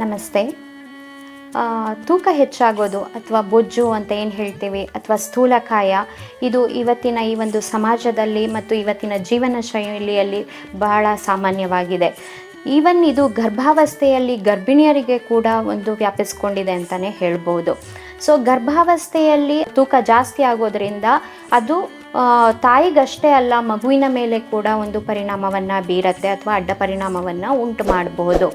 ನಮಸ್ತೆ. ತೂಕ ಹೆಚ್ಚಾಗೋದು ಅಥವಾ ಬೊಜ್ಜು ಅಂತ ಏನು ಹೇಳ್ತೀವಿ ಅಥವಾ ಸ್ಥೂಲಕಾಯ, ಇದು ಇವತ್ತಿನ ಈ ಒಂದು ಸಮಾಜದಲ್ಲಿ ಮತ್ತು ಇವತ್ತಿನ ಜೀವನ ಶೈಲಿಯಲ್ಲಿ ಬಹಳ ಸಾಮಾನ್ಯವಾಗಿದೆ. ಈವನ್ ಇದು ಗರ್ಭಾವಸ್ಥೆಯಲ್ಲಿ ಗರ್ಭಿಣಿಯರಿಗೆ ಕೂಡ ಒಂದು ವ್ಯಾಪಿಸ್ಕೊಂಡಿದೆ ಅಂತಲೇ ಹೇಳ್ಬೋದು. ಸೊ, ಗರ್ಭಾವಸ್ಥೆಯಲ್ಲಿ ತೂಕ ಜಾಸ್ತಿ ಆಗೋದ್ರಿಂದ ಅದು ತಾಯಿಗಷ್ಟೇ ಅಲ್ಲ, ಮಗುವಿನ ಮೇಲೆ ಕೂಡ ಒಂದು ಪರಿಣಾಮವನ್ನು ಬೀರತ್ತೆ ಅಥವಾ ಅಡ್ಡ ಪರಿಣಾಮವನ್ನು ಉಂಟು ಮಾಡಬಹುದು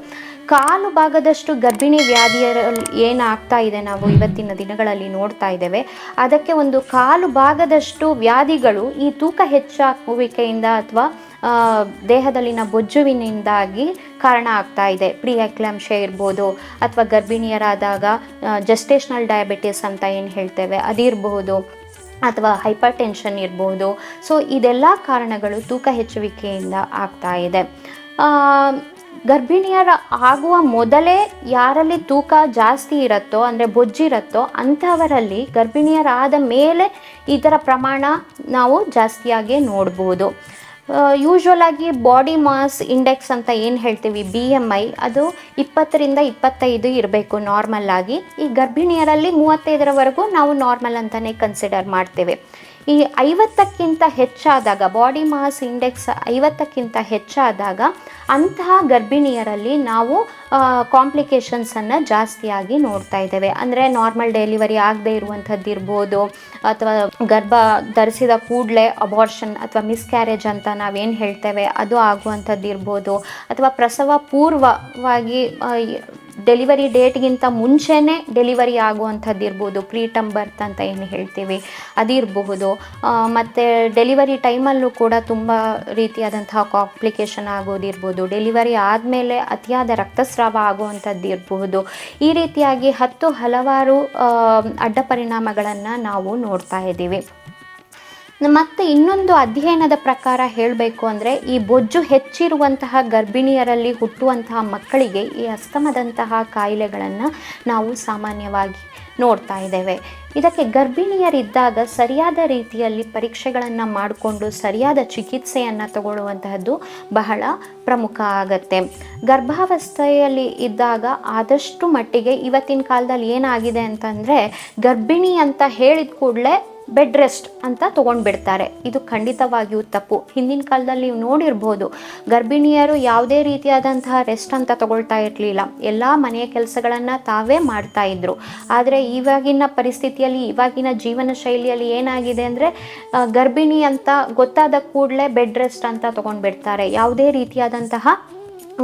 ಕಾಲು ಭಾಗದಷ್ಟು ಗರ್ಭಿಣಿ ವ್ಯಾಧಿಯರಲ್ಲಿ ಏನಾಗ್ತಾ ಇದೆ ನಾವು ಇವತ್ತಿನ ದಿನಗಳಲ್ಲಿ ನೋಡ್ತಾ ಇದ್ದೇವೆ. ಅದಕ್ಕೆ ಒಂದು ಕಾಲು ಭಾಗದಷ್ಟು ವ್ಯಾಧಿಗಳು ಈ ತೂಕ ಹೆಚ್ಚಾಗುವಿಕೆಯಿಂದ ಅಥವಾ ದೇಹದಲ್ಲಿನ ಬೊಜ್ಜುವಿನಿಂದಾಗಿ ಕಾರಣ ಆಗ್ತಾ ಇದೆ. ಪ್ರೀ ಎಕ್ಲಾಂಶ ಇರ್ಬೋದು ಅಥವಾ ಗರ್ಭಿಣಿಯರಾದಾಗ ಜಸ್ಟೇಷನಲ್ ಡಯಾಬಿಟಿಸ್ ಅಂತ ಏನು ಹೇಳ್ತೇವೆ ಅದಿರಬಹುದು ಅಥವಾ ಹೈಪರ್ ಟೆನ್ಷನ್ ಇರ್ಬೋದು. ಸೊ ಇದೆಲ್ಲ ಕಾರಣಗಳು ತೂಕ ಹೆಚ್ಚುವಿಕೆಯಿಂದ ಆಗ್ತಾ ಇದೆ. ಗರ್ಭಿಣಿಯರ ಆಗುವ ಮೊದಲೇ ಯಾರಲ್ಲಿ ತೂಕ ಜಾಸ್ತಿ ಇರುತ್ತೋ, ಅಂದರೆ ಬೊಜ್ಜಿರುತ್ತೋ ಅಂಥವರಲ್ಲಿ ಗರ್ಭಿಣಿಯರಾದ ಮೇಲೆ ಇದರ ಪ್ರಮಾಣ ನಾವು ಜಾಸ್ತಿಯಾಗಿ ನೋಡ್ಬೋದು. ಯೂಶ್ವಲ್ ಆಗಿ ಬಾಡಿ ಮಾಸ್ ಇಂಡೆಕ್ಸ್ ಅಂತ ಏನು ಹೇಳ್ತೀವಿ? ಬಿ ಎಂ ಐ ಅದು ಇಪ್ಪತ್ತರಿಂದ ಇಪ್ಪತ್ತೈದು ಇರಬೇಕು ನಾರ್ಮಲ್ ಆಗಿ. ಈ ಗರ್ಭಿಣಿಯರಲ್ಲಿ ಮೂವತ್ತೈದರವರೆಗೂ ನಾವು ನಾರ್ಮಲ್ ಅಂತಲೇ ಕನ್ಸಿಡರ್ ಮಾಡ್ತೇವೆ. ಈ ಐವತ್ತಕ್ಕಿಂತ ಹೆಚ್ಚಾದಾಗ ಬಾಡಿ ಮಾಸ್ ಇಂಡೆಕ್ಸ್ ಐವತ್ತಕ್ಕಿಂತ ಹೆಚ್ಚಾದಾಗ ಅಂತಹ ಗರ್ಭಿಣಿಯರಲ್ಲಿ ನಾವು ಕಾಂಪ್ಲಿಕೇಶನ್ಸನ್ನು ಜಾಸ್ತಿಯಾಗಿ ನೋಡ್ತಾ ಇದ್ದೇವೆ. ಅಂದರೆ ನಾರ್ಮಲ್ ಡೆಲಿವರಿ ಆಗದೇ ಇರುವಂಥದ್ದು ಇರ್ಬೋದು, ಅಥವಾ ಗರ್ಭ ಧರಿಸಿದ ಕೂಡಲೇ ಅಬಾರ್ಷನ್ ಅಥವಾ ಮಿಸ್ಕ್ಯಾರೇಜ್ ಅಂತ ನಾವೇನು ಹೇಳ್ತೇವೆ, ಅದು ಆಗುವಂಥದ್ದು ಇರ್ಬೋದು, ಅಥವಾ ಪ್ರಸವ ಪೂರ್ವವಾಗಿ ಡೆಲಿವರಿ ಡೇಟ್ಗಿಂತ ಮುಂಚೆನೇ ಡೆಲಿವರಿ ಆಗುವಂಥದ್ದು ಇರ್ಬೋದು. ಪ್ರೀಟಮ್ ಬರ್ತ್ ಅಂತ ಏನು ಹೇಳ್ತೀವಿ, ಅದಿರಬಹುದು. ಮತ್ತು ಡೆಲಿವರಿ ಟೈಮಲ್ಲೂ ಕೂಡ ತುಂಬ ರೀತಿಯಾದಂತಹ ಕಾಂಪ್ಲಿಕೇಶನ್ ಆಗೋದಿರ್ಬೋದು. ಡೆಲಿವರಿ ಆದಮೇಲೆ ಅತಿಯಾದ ರಕ್ತಸ್ರಾವ ಆಗುವಂಥದ್ದು ಇರಬಹುದು. ಈ ರೀತಿಯಾಗಿ ಹತ್ತು ಹಲವಾರು ಅಡ್ಡ ಪರಿಣಾಮಗಳನ್ನು ನಾವು ನೋಡ್ತಾ ಇದ್ದೀವಿ. ಮತ್ತು ಇನ್ನೊಂದು ಅಧ್ಯಯನದ ಪ್ರಕಾರ ಹೇಳಬೇಕು ಅಂದರೆ, ಈ ಬೊಜ್ಜು ಹೆಚ್ಚಿರುವಂತಹ ಗರ್ಭಿಣಿಯರಲ್ಲಿ ಹುಟ್ಟುವಂತಹ ಮಕ್ಕಳಿಗೆ ಈ ಅಸ್ತಮದಂತಹ ಕಾಯಿಲೆಗಳನ್ನು ನಾವು ಸಾಮಾನ್ಯವಾಗಿ ನೋಡ್ತಾ ಇದ್ದೇವೆ. ಇದಕ್ಕೆ ಗರ್ಭಿಣಿಯರಿದ್ದಾಗ ಸರಿಯಾದ ರೀತಿಯಲ್ಲಿ ಪರೀಕ್ಷೆಗಳನ್ನು ಮಾಡಿಕೊಂಡು ಸರಿಯಾದ ಚಿಕಿತ್ಸೆಯನ್ನು ತಗೊಳ್ಳುವಂತಹದ್ದು ಬಹಳ ಪ್ರಮುಖ ಆಗತ್ತೆ. ಗರ್ಭಾವಸ್ಥೆಯಲ್ಲಿ ಇದ್ದಾಗ ಆದಷ್ಟು ಮಟ್ಟಿಗೆ ಇವತ್ತಿನ ಕಾಲದಲ್ಲಿ ಏನಾಗಿದೆ ಅಂತಂದರೆ, ಗರ್ಭಿಣಿ ಅಂತ ಹೇಳಿದ ಕೂಡಲೇ ಬೆಡ್ ರೆಸ್ಟ್ ಅಂತ ತೊಗೊಂಡ್ಬಿಡ್ತಾರೆ. ಇದು ಖಂಡಿತವಾಗಿಯೂ ತಪ್ಪು. ಹಿಂದಿನ ಕಾಲದಲ್ಲಿ ನೀವು ನೋಡಿರ್ಬೋದು, ಗರ್ಭಿಣಿಯರು ಯಾವುದೇ ರೀತಿಯಾದಂತಹ ರೆಸ್ಟ್ ಅಂತ ತಗೊಳ್ತಾ ಇರಲಿಲ್ಲ. ಎಲ್ಲ ಮನೆಯ ಕೆಲಸಗಳನ್ನು ತಾವೇ ಮಾಡ್ತಾ ಇದ್ರು. ಆದರೆ ಇವಾಗಿನ ಪರಿಸ್ಥಿತಿಯಲ್ಲಿ ಇವಾಗಿನ ಜೀವನ ಶೈಲಿಯಲ್ಲಿ ಏನಾಗಿದೆ ಅಂದರೆ ಗರ್ಭಿಣಿ ಅಂತ ಗೊತ್ತಾದ ಕೂಡಲೇ ಬೆಡ್ ರೆಸ್ಟ್ ಅಂತ ತೊಗೊಂಡ್ಬಿಡ್ತಾರೆ. ಯಾವುದೇ ರೀತಿಯಾದಂತಹ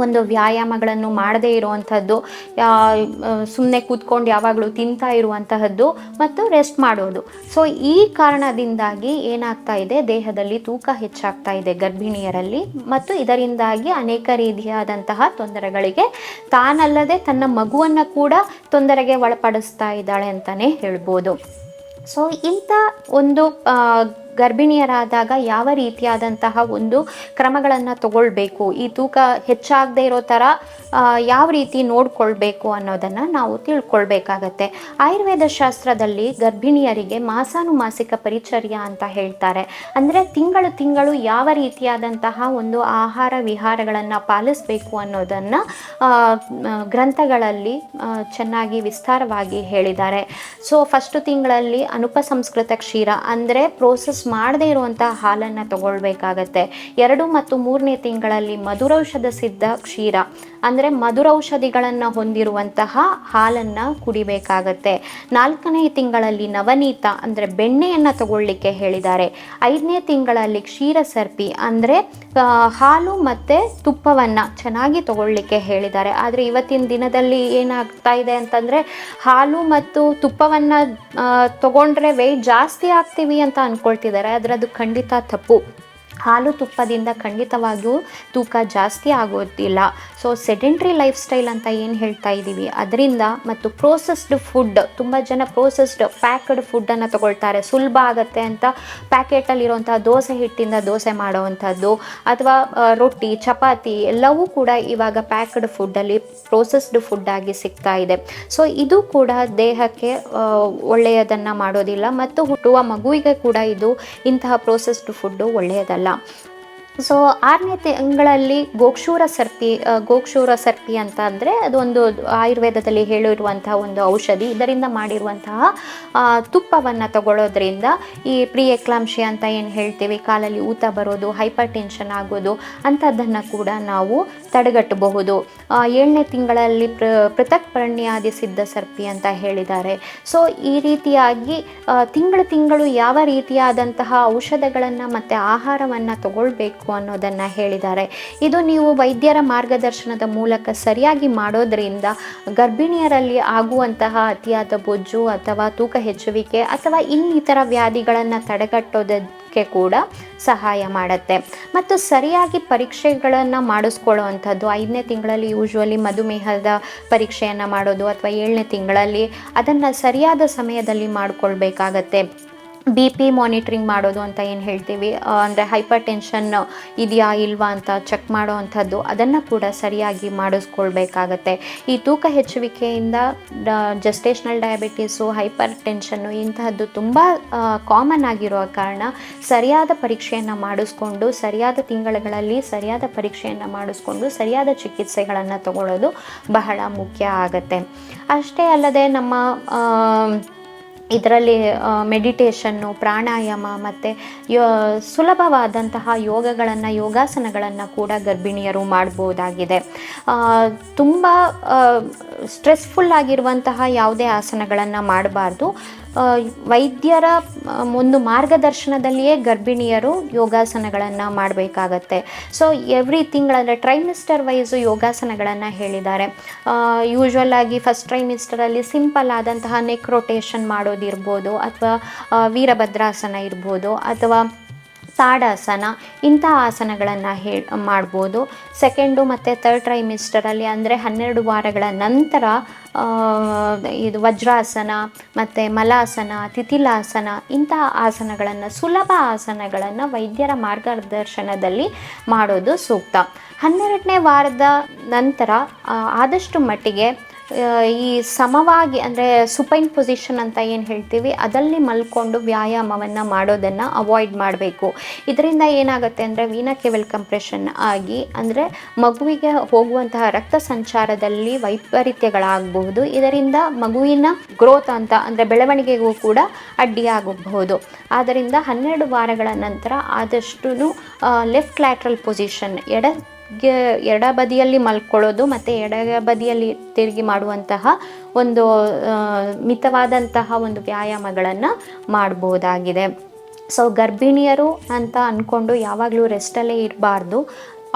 ಒಂದು ವ್ಯಾಯಾಮಗಳನ್ನು ಮಾಡದೇ ಇರುವಂಥದ್ದು ಸುಮ್ಮನೆ ಕೂತ್ಕೊಂಡು ಯಾವಾಗಲೂ ತಿಂತಾ ಇರುವಂತಹದ್ದು ಮತ್ತು ರೆಸ್ಟ್ ಮಾಡೋದು. ಸೊ ಈ ಕಾರಣದಿಂದಾಗಿ ಏನಾಗ್ತಾ ಇದೆ, ದೇಹದಲ್ಲಿ ತೂಕ ಹೆಚ್ಚಾಗ್ತಾ ಇದೆ ಗರ್ಭಿಣಿಯರಲ್ಲಿ ಮತ್ತು ಇದರಿಂದಾಗಿ ಅನೇಕ ರೀತಿಯಾದಂತಹ ತೊಂದರೆಗಳಿಗೆ ತಾನಲ್ಲದೆ ತನ್ನ ಮಗುವನ್ನು ಕೂಡ ತೊಂದರೆಗೆ ಒಳಪಡಿಸ್ತಾ ಇದ್ದಾಳೆ ಅಂತಲೇ ಹೇಳ್ಬೋದು. ಸೊ ಇಂಥ ಒಂದು ಗರ್ಭಿಣಿಯರಾದಾಗ ಯಾವ ರೀತಿಯಾದಂತಹ ಒಂದು ಕ್ರಮಗಳನ್ನು ತಗೊಳ್ಬೇಕು? ಈ ತೂಕ ಹೆಚ್ಚಾಗದೇ ಇರೋ ಥರ ಯಾವ ರೀತಿ ನೋಡ್ಕೊಳ್ಬೇಕು ಅನ್ನೋದನ್ನು ನಾವು ತಿಳ್ಕೊಳ್ಬೇಕಾಗತ್ತೆ. ಆಯುರ್ವೇದ ಶಾಸ್ತ್ರದಲ್ಲಿ ಗರ್ಭಿಣಿಯರಿಗೆ ಮಾಸಾನುಮಾಸಿಕ ಪರಿಚರ್ಯ ಅಂತ ಹೇಳ್ತಾರೆ. ಅಂದರೆ ತಿಂಗಳು ತಿಂಗಳು ಯಾವ ರೀತಿಯಾದಂತಹ ಒಂದು ಆಹಾರ ವಿಹಾರಗಳನ್ನು ಪಾಲಿಸಬೇಕು ಅನ್ನೋದನ್ನು ಗ್ರಂಥಗಳಲ್ಲಿ ಚೆನ್ನಾಗಿ ವಿಸ್ತಾರವಾಗಿ ಹೇಳಿದ್ದಾರೆ. ಸೊ ಫಸ್ಟು ತಿಂಗಳಲ್ಲಿ ಅನುಪಸಂಸ್ಕೃತ ಕ್ಷೀರ ಅಂದರೆ ಪ್ರೋಸೆಸ್ ಮಾಡದೇ ಇರುವಂತಹ ಹಾಲನ್ನು ತಗೊಳ್ಬೇಕಾಗತ್ತೆ. ಎರಡು ಮತ್ತು ಮೂರನೇ ತಿಂಗಳಲ್ಲಿ ಮಧುರೌಷಧ ಸಿದ್ಧ ಕ್ಷೀರ. ಅಂದರೆ ಮಧುರೌಷಧಿಗಳನ್ನು ಹೊಂದಿರುವಂತಹ ಹಾಲನ್ನು ಕುಡಿಬೇಕಾಗತ್ತೆ. ನಾಲ್ಕನೇ ತಿಂಗಳಲ್ಲಿ ನವನೀತ, ಅಂದರೆ ಬೆಣ್ಣೆಯನ್ನು ತಗೊಳ್ಳಿಕ್ಕೆ ಹೇಳಿದ್ದಾರೆ. ಐದನೇ ತಿಂಗಳಲ್ಲಿ ಕ್ಷೀರ ಸರ್ಪಿ, ಅಂದರೆ ಹಾಲು ಮತ್ತು ತುಪ್ಪವನ್ನು ಚೆನ್ನಾಗಿ ತಗೊಳ್ಳಿಕ್ಕೆ ಹೇಳಿದ್ದಾರೆ. ಆದರೆ ಇವತ್ತಿನ ದಿನದಲ್ಲಿ ಏನಾಗ್ತಾ ಇದೆ ಅಂತಂದರೆ, ಹಾಲು ಮತ್ತು ತುಪ್ಪವನ್ನು ತಗೊಂಡ್ರೆ ವೆಯ್ಟ್ ಜಾಸ್ತಿ ಆಗ್ತೀವಿ ಅಂತ ಅಂದ್ಕೊಳ್ತಿದ್ದಾರೆ ಆದರೆ ಅದು ಖಂಡಿತ ತಪ್ಪು. ಹಾಲು ತುಪ್ಪದಿಂದ ಖಂಡಿತವಾಗಿಯೂ ತೂಕ ಜಾಸ್ತಿ ಆಗೋದಿಲ್ಲ. ಸೊ ಸೆಡೆಂಟ್ರಿ ಲೈಫ್ ಸ್ಟೈಲ್ ಅಂತ ಏನು ಹೇಳ್ತಾ ಇದ್ದೀವಿ ಅದರಿಂದ ಮತ್ತು ಪ್ರೋಸೆಸ್ಡ್ ಫುಡ್ ತುಂಬ ಜನ ಪ್ರೋಸೆಸ್ಡ್ ಪ್ಯಾಕ್ಡ್ ಫುಡ್ಡನ್ನು ತಗೊಳ್ತಾರೆ. ಸುಲಭ ಆಗುತ್ತೆ ಅಂತ ಪ್ಯಾಕೆಟಲ್ಲಿರುವಂಥ ದೋಸೆ ಹಿಟ್ಟಿಂದ ದೋಸೆ ಮಾಡುವಂಥದ್ದು, ಅಥವಾ ರೊಟ್ಟಿ, ಚಪಾತಿ ಎಲ್ಲವೂ ಕೂಡ ಇವಾಗ ಪ್ಯಾಕ್ಡ್ ಫುಡ್ಡಲ್ಲಿ ಪ್ರೋಸೆಸ್ಡ್ ಫುಡ್ ಆಗಿ ಸಿಗ್ತಾ ಇದೆ. ಸೊ ಇದು ಕೂಡ ದೇಹಕ್ಕೆ ಒಳ್ಳೆಯದನ್ನು ಮಾಡೋದಿಲ್ಲ. ಮತ್ತು ಹುಟ್ಟುವ ಮಗುವಿಗೆ ಕೂಡ ಇದು ಇಂತಹ ಪ್ರೋಸೆಸ್ಡ್ ಫುಡ್ಡು ಒಳ್ಳೆಯದಲ್ಲ. 그. ಸೊ ಆರನೇ ತಿಂಗಳಲ್ಲಿ ಗೋಕ್ಷೂರ ಸರ್ಪಿ ಗೋಕ್ಷೂರ ಸರ್ಪಿ ಅಂತ ಅಂದರೆ ಅದೊಂದು ಆಯುರ್ವೇದದಲ್ಲಿ ಹೇಳಿರುವಂತಹ ಒಂದು ಔಷಧಿ. ಇದರಿಂದ ಮಾಡಿರುವಂತಹ ತುಪ್ಪವನ್ನು ತಗೊಳ್ಳೋದ್ರಿಂದ ಈ ಪ್ರೀ ಎಕ್ಲಾಂಶಿ ಅಂತ ಏನು ಹೇಳ್ತೀವಿ, ಕಾಲಲ್ಲಿ ಊತ ಬರೋದು, ಹೈಪರ್ ಟೆನ್ಷನ್ ಆಗೋದು ಅಂಥದ್ದನ್ನು ಕೂಡ ನಾವು ತಡೆಗಟ್ಟಬಹುದು. ಏಳನೇ ತಿಂಗಳಲ್ಲಿ ಪ್ರ, ಪೃಥಕ್ ಪರ್ಣ್ಯಾದಿ ಸಿದ್ಧ ಸರ್ಪಿ ಅಂತ ಹೇಳಿದ್ದಾರೆ. ಸೊ ಈ ರೀತಿಯಾಗಿ ತಿಂಗಳು ತಿಂಗಳು ಯಾವ ರೀತಿಯಾದಂತಹ ಔಷಧಗಳನ್ನು ಮತ್ತು ಆಹಾರವನ್ನು ತಗೊಳ್ಬೇಕು ಅನ್ನೋದನ್ನು ಹೇಳಿದ್ದಾರೆ. ಇದು ನೀವು ವೈದ್ಯರ ಮಾರ್ಗದರ್ಶನದ ಮೂಲಕ ಸರಿಯಾಗಿ ಮಾಡೋದ್ರಿಂದ ಗರ್ಭಿಣಿಯರಲ್ಲಿ ಆಗುವಂತಹ ಅತಿಯಾದ ಬೊಜ್ಜು ಅಥವಾ ತೂಕ ಹೆಚ್ಚುವಿಕೆ ಅಥವಾ ಇನ್ನಿತರ ವ್ಯಾಧಿಗಳನ್ನು ತಡೆಗಟ್ಟೋದಕ್ಕೆ ಕೂಡ ಸಹಾಯ ಮಾಡುತ್ತೆ. ಮತ್ತು ಸರಿಯಾಗಿ ಪರೀಕ್ಷೆಗಳನ್ನು ಮಾಡಿಸ್ಕೊಳ್ಳುವಂಥದ್ದು, ಐದನೇ ತಿಂಗಳಲ್ಲಿ ಯೂಶ್ವಲಿ ಮಧುಮೇಹದ ಪರೀಕ್ಷೆಯನ್ನು ಮಾಡೋದು ಅಥವಾ ಏಳನೇ ತಿಂಗಳಲ್ಲಿ ಅದನ್ನು ಸರಿಯಾದ ಸಮಯದಲ್ಲಿ ಮಾಡಿಕೊಳ್ಬೇಕಾಗತ್ತೆ. ಬಿ ಪಿ ಮಾನಿಟ್ರಿಂಗ್ ಮಾಡೋದು ಅಂತ ಏನು ಹೇಳ್ತೀವಿ? ಅಂದರೆ ಹೈಪರ್ ಟೆನ್ಷನ್ ಇದೆಯಾ ಇಲ್ವಾ ಅಂತ ಚೆಕ್ ಮಾಡೋ ಅಂಥದ್ದು ಅದನ್ನು ಕೂಡ ಸರಿಯಾಗಿ ಮಾಡಿಸ್ಕೊಳ್ಬೇಕಾಗತ್ತೆ. ಈ ತೂಕ ಹೆಚ್ಚುವಿಕೆಯಿಂದ ಜಸ್ಟೇಷನಲ್ ಡಯಾಬಿಟೀಸು ಹೈಪರ್ ಟೆನ್ಷನ್ನು ಇಂತಹದ್ದು ತುಂಬ ಕಾಮನ್ ಆಗಿರೋ ಕಾರಣ ಸರಿಯಾದ ಪರೀಕ್ಷೆಯನ್ನು ಮಾಡಿಸ್ಕೊಂಡು, ಸರಿಯಾದ ತಿಂಗಳುಗಳಲ್ಲಿ ಸರಿಯಾದ ಪರೀಕ್ಷೆಯನ್ನು ಮಾಡಿಸ್ಕೊಂಡು, ಸರಿಯಾದ ಚಿಕಿತ್ಸೆಗಳನ್ನು ತಗೊಳ್ಳೋದು ಬಹಳ ಮುಖ್ಯ ಆಗತ್ತೆ. ಅಷ್ಟೇ ಅಲ್ಲದೆ ನಮ್ಮ ಇದರಲ್ಲಿ ಮೆಡಿಟೇಷನ್ನು, ಪ್ರಾಣಾಯಾಮ ಮತ್ತು, ಯೋ, ಸುಲಭವಾದಂತಹ ಯೋಗಗಳನ್ನು, ಯೋಗಾಸನಗಳನ್ನು ಕೂಡ ಗರ್ಭಿಣಿಯರು ಮಾಡ್ಬೋದಾಗಿದೆ. ತುಂಬ ಸ್ಟ್ರೆಸ್ಫುಲ್ ಆಗಿರುವಂತಹ ಯಾವುದೇ ಆಸನಗಳನ್ನು ಮಾಡಬಾರ್ದು. ವೈದ್ಯರ ಒಂದು ಮಾರ್ಗದರ್ಶನದಲ್ಲಿಯೇ ಗರ್ಭಿಣಿಯರು ಯೋಗಾಸನಗಳನ್ನು ಮಾಡಬೇಕಾಗತ್ತೆ. ಸೊ ಎವ್ರಿ ತಿಂಗಳಂದರೆ ಟ್ರೈಮಿಸ್ಟರ್ ವೈಸು ಯೋಗಾಸನಗಳನ್ನು ಹೇಳಿದ್ದಾರೆ. ಯೂಶ್ವಲ್ ಆಗಿ ಫಸ್ಟ್ ಟ್ರೈಮಿಸ್ಟರಲ್ಲಿ ಸಿಂಪಲ್ ಆದಂತಹ ನೆಕ್ ರೊಟೇಷನ್ ಮಾಡೋದಿರ್ಬೋದು, ಅಥವಾ ವೀರಭದ್ರಾಸನ ಇರ್ಬೋದು, ಅಥವಾ ತಾಡಾಸನ ಇಂಥ ಆಸನಗಳನ್ನು ಹೇ, ಮಾಡ್ಬೋದು. ಸೆಕೆಂಡು ಮತ್ತು ತರ್ಡ್ ಟ್ರೈಮಿಸ್ಟರಲ್ಲಿ ಅಂದರೆ ಹನ್ನೆರಡು ವಾರಗಳ ನಂತರ ಇದು ವಜ್ರಾಸನ ಮತ್ತು ಮಲಾಸನ, ತಿಥಿಲಾಸನ ಇಂಥ ಆಸನಗಳನ್ನು, ಸುಲಭ ಆಸನಗಳನ್ನು ವೈದ್ಯರ ಮಾರ್ಗದರ್ಶನದಲ್ಲಿ ಮಾಡೋದು ಸೂಕ್ತ. ಹನ್ನೆರಡನೇ ವಾರದ ನಂತರ ಆದಷ್ಟು ಮಟ್ಟಿಗೆ ಈ ಸಮವಾಗಿ ಅಂದರೆ ಸುಪೈನ್ ಪೊಸಿಷನ್ ಅಂತ ಏನು ಹೇಳ್ತೀವಿ ಅದಲ್ಲಿ ಮಲ್ಕೊಂಡು ವ್ಯಾಯಾಮವನ್ನು ಮಾಡೋದನ್ನು ಅವಾಯ್ಡ್ ಮಾಡಬೇಕು. ಇದರಿಂದ ಏನಾಗುತ್ತೆ ಅಂದರೆ ವೀನಾ ಕೆವೆಲ್ ಕಂಪ್ರೆಷನ್ ಆಗಿ ಅಂದರೆ ಮಗುವಿಗೆ ಹೋಗುವಂತಹ ರಕ್ತ ಸಂಚಾರದಲ್ಲಿ ವೈಪರೀತ್ಯಗಳಾಗಬಹುದು. ಇದರಿಂದ ಮಗುವಿನ ಗ್ರೋತ್ ಅಂತ ಅಂದರೆ ಬೆಳವಣಿಗೆಗೂ ಕೂಡ ಅಡ್ಡಿಯಾಗಬಹುದು. ಆದ್ದರಿಂದ ಹನ್ನೆರಡು ವಾರಗಳ ನಂತರ ಆದಷ್ಟು ಲೆಫ್ಟ್ ಲ್ಯಾಟ್ರಲ್ ಪೊಸಿಷನ್ ಎಡ ಗೆ ಎಡಬದಿಯಲ್ಲಿ ಮಲ್ಕೊಳ್ಳೋದು ಮತ್ತು ಎಡ ಬದಿಯಲ್ಲಿ ತಿರುಗಿ ಮಾಡುವಂತಹ ಒಂದು ಮಿತವಾದಂತಹ ಒಂದು ವ್ಯಾಯಾಮಗಳನ್ನು ಮಾಡ್ಬೋದಾಗಿದೆ. ಸೊ ಗರ್ಭಿಣಿಯರು ಅಂತ ಅಂದ್ಕೊಂಡು ಯಾವಾಗಲೂ ರೆಸ್ಟಲ್ಲೇ ಇರಬಾರ್ದು.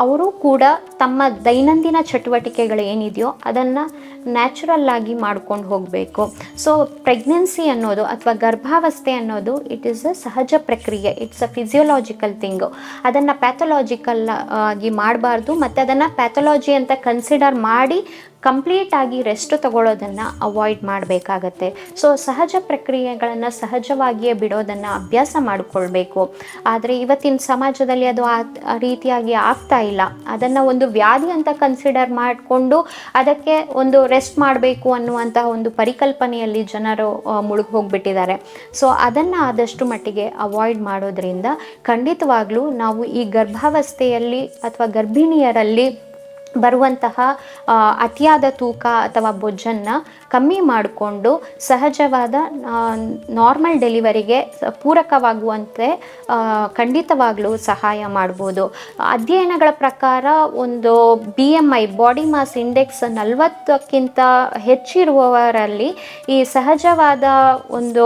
ಅವರು ಕೂಡ ತಮ್ಮ ದೈನಂದಿನ ಚಟುವಟಿಕೆಗಳು ಏನಿದೆಯೋ ಅದನ್ನು ನ್ಯಾಚುರಲ್ ಆಗಿ ಮಾಡ್ಕೊಂಡು ಹೋಗಬೇಕು. ಸೊ ಪ್ರೆಗ್ನೆನ್ಸಿ ಅನ್ನೋದು ಅಥವಾ ಗರ್ಭಾವಸ್ಥೆ ಅನ್ನೋದು ಇಟ್ ಈಸ್ ಅ ಸಹಜ ಪ್ರಕ್ರಿಯೆ. ಇಟ್ಸ್ ಅ ಫಿಸಿಯೋಲಾಜಿಕಲ್ ಥಿಂಗು ಅದನ್ನು ಪ್ಯಾಥೊಲಾಜಿಕಲ್ ಆಗಿ ಮಾಡಬಾರ್ದು. ಮತ್ತು ಅದನ್ನು ಪ್ಯಾಥೊಲಾಜಿ ಅಂತ ಕನ್ಸಿಡರ್ ಮಾಡಿ ಕಂಪ್ಲೀಟ್ ಆಗಿ ರೆಸ್ಟ್ ತಗೊಳ್ಳೋದನ್ನು ಅವಾಯ್ಡ್ ಮಾಡಬೇಕಾಗತ್ತೆ. ಸೊ ಸಹಜ ಪ್ರಕ್ರಿಯೆಗಳನ್ನು ಸಹಜವಾಗಿಯೇ ಬಿಡೋದನ್ನು ಅಭ್ಯಾಸ ಮಾಡಿಕೊಳ್ಬೇಕು. ಆದರೆ ಇವತ್ತಿನ ಸಮಾಜದಲ್ಲಿ ಅದು ಆ ರೀತಿಯಾಗಿ ಆಗ್ತಾ ಇಲ್ಲ. ಅದನ್ನು ಒಂದು ವ್ಯಾಧಿ ಅಂತ ಕನ್ಸಿಡರ್ ಮಾಡಿಕೊಂಡು ಅದಕ್ಕೆ ಒಂದು ರೆಸ್ಟ್ ಮಾಡಬೇಕು ಅನ್ನುವಂತಹ ಒಂದು ಪರಿಕಲ್ಪನೆಯಲ್ಲಿ ಜನರು ಮುಳುಗಿ ಹೋಗ್ಬಿಟ್ಟಿದ್ದಾರೆ. ಸೊ ಅದನ್ನು ಆದಷ್ಟು ಮಟ್ಟಿಗೆ ಅವಾಯ್ಡ್ ಮಾಡೋದ್ರಿಂದ ಖಂಡಿತವಾಗ್ಲೂ ನಾವು ಈ ಗರ್ಭಾವಸ್ಥೆಯಲ್ಲಿ ಅಥವಾ ಗರ್ಭಿಣಿಯರಲ್ಲಿ ಬರುವಂತಹ ಅತಿಯಾದ ತೂಕ ಅಥವಾ ಬೊಜ್ಜನ್ನು ಕಮ್ಮಿ ಮಾಡಿಕೊಂಡು ಸಹಜವಾದ ನಾರ್ಮಲ್ ಡೆಲಿವರಿಗೆ ಪೂರಕವಾಗುವಂತೆ ಖಂಡಿತವಾಗಲೂ ಸಹಾಯ ಮಾಡ್ಬೋದು. ಅಧ್ಯಯನಗಳ ಪ್ರಕಾರ ಒಂದು B M I body mass index ನಲವತ್ತಕ್ಕಿಂತ ಹೆಚ್ಚಿರುವವರಲ್ಲಿ ಈ ಸಹಜವಾದ ಒಂದು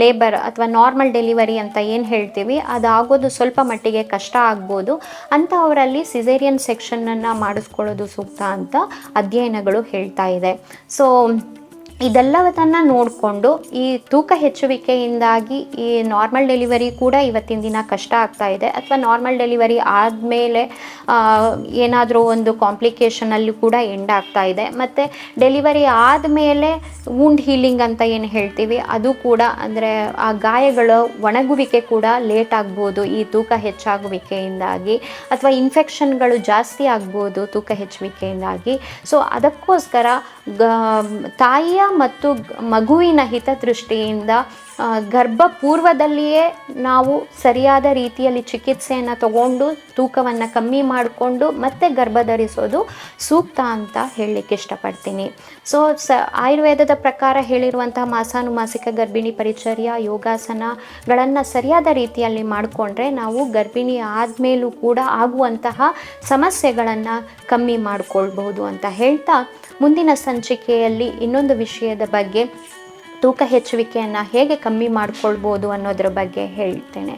ಲೇಬರ್ ಅಥವಾ ನಾರ್ಮಲ್ ಡೆಲಿವರಿ ಅಂತ ಏನು ಹೇಳ್ತೀವಿ, ಅದಾಗೋದು ಸ್ವಲ್ಪ ಮಟ್ಟಿಗೆ ಕಷ್ಟ ಆಗ್ಬೋದು. ಅಂಥವರಲ್ಲಿ ಸಿಸೇರಿಯನ್ ಸೆಕ್ಷನನ್ನು ಮಾಡಿಸ್ಕೊಳ್ಳೋದು ಸೂಕ್ತ ಅಂತ ಅಧ್ಯಯನಗಳು ಹೇಳ್ತಾ ಇದೆ. ಸೊ ಇದೆಲ್ಲವನ್ನ ನೋಡಿಕೊಂಡು ಈ ತೂಕ ಹೆಚ್ಚುವಿಕೆಯಿಂದಾಗಿ ಈ ನಾರ್ಮಲ್ ಡೆಲಿವರಿ ಕೂಡ ಇವತ್ತಿನ ದಿನ ಕಷ್ಟ ಆಗ್ತಾ ಇದೆ. ಅಥವಾ ನಾರ್ಮಲ್ ಡೆಲಿವರಿ ಆದಮೇಲೆ ಏನಾದರೂ ಒಂದು ಕಾಂಪ್ಲಿಕೇಶನಲ್ಲಿ ಕೂಡ ಎಂಡ್ ಆಗ್ತಾ ಇದೆ. ಮತ್ತು ಡೆಲಿವರಿ ಆದಮೇಲೆ ವೂಂಡ್ ಹೀಲಿಂಗ್ ಅಂತ ಏನು ಹೇಳ್ತೀವಿ, ಅದು ಕೂಡ ಅಂದರೆ ಆ ಗಾಯಗಳ ಒಣಗುವಿಕೆ ಕೂಡ ಲೇಟ್ ಆಗ್ಬೋದು ಈ ತೂಕ ಹೆಚ್ಚಾಗುವಿಕೆಯಿಂದಾಗಿ. ಅಥವಾ ಇನ್ಫೆಕ್ಷನ್ಗಳು ಜಾಸ್ತಿ ಆಗ್ಬೋದು ತೂಕ ಹೆಚ್ಚುವಿಕೆಯಿಂದಾಗಿ. ಸೊ ಅದಕ್ಕೋಸ್ಕರ ಗ, ತಾಯಿಯ ಮತ್ತು ಮಗುವಿನ ಹಿತದೃಷ್ಟಿಯಿಂದ ಗರ್ಭಪೂರ್ವದಲ್ಲಿಯೇ ಗರ್ಭ ಪೂರ್ವದಲ್ಲಿಯೇ ನಾವು ಸರಿಯಾದ ರೀತಿಯಲ್ಲಿ ಚಿಕಿತ್ಸೆಯನ್ನು ತಗೊಂಡು, ತೂಕವನ್ನು ಕಮ್ಮಿ ಮಾಡಿಕೊಂಡು ಮತ್ತೆ ಗರ್ಭ ಧರಿಸೋದು ಸೂಕ್ತ ಅಂತ ಹೇಳಲಿಕ್ಕೆ ಇಷ್ಟಪಡ್ತೀನಿ. ಸೊ ಸ, ಆಯುರ್ವೇದದ ಪ್ರಕಾರ ಹೇಳಿರುವಂತಹ ಮಾಸಾನುಮಾಸಿಕ ಗರ್ಭಿಣಿ ಪರಿಚರ್ಯ, ಯೋಗಾಸನಗಳನ್ನು ಸರಿಯಾದ ರೀತಿಯಲ್ಲಿ ಮಾಡಿಕೊಂಡ್ರೆ ನಾವು ಗರ್ಭಿಣಿ ಆದಮೇಲೂ ಕೂಡ ಆಗುವಂತಹ ಸಮಸ್ಯೆಗಳನ್ನು ಕಮ್ಮಿ ಮಾಡಿಕೊಳ್ಬಹುದು ಅಂತ ಹೇಳ್ತಾ ಮುಂದಿನ ಸಂಚಿಕೆಯಲ್ಲಿ ಇನ್ನೊಂದು ವಿಷಯದ ಬಗ್ಗೆ ತೂಕ ಹೆಚ್ಚುವಿಕೆಯನ್ನು ಹೇಗೆ ಕಮ್ಮಿ ಮಾಡಿಕೊಳ್ಬೋದು ಅನ್ನೋದ್ರ ಬಗ್ಗೆ ಹೇಳ್ತೇನೆ.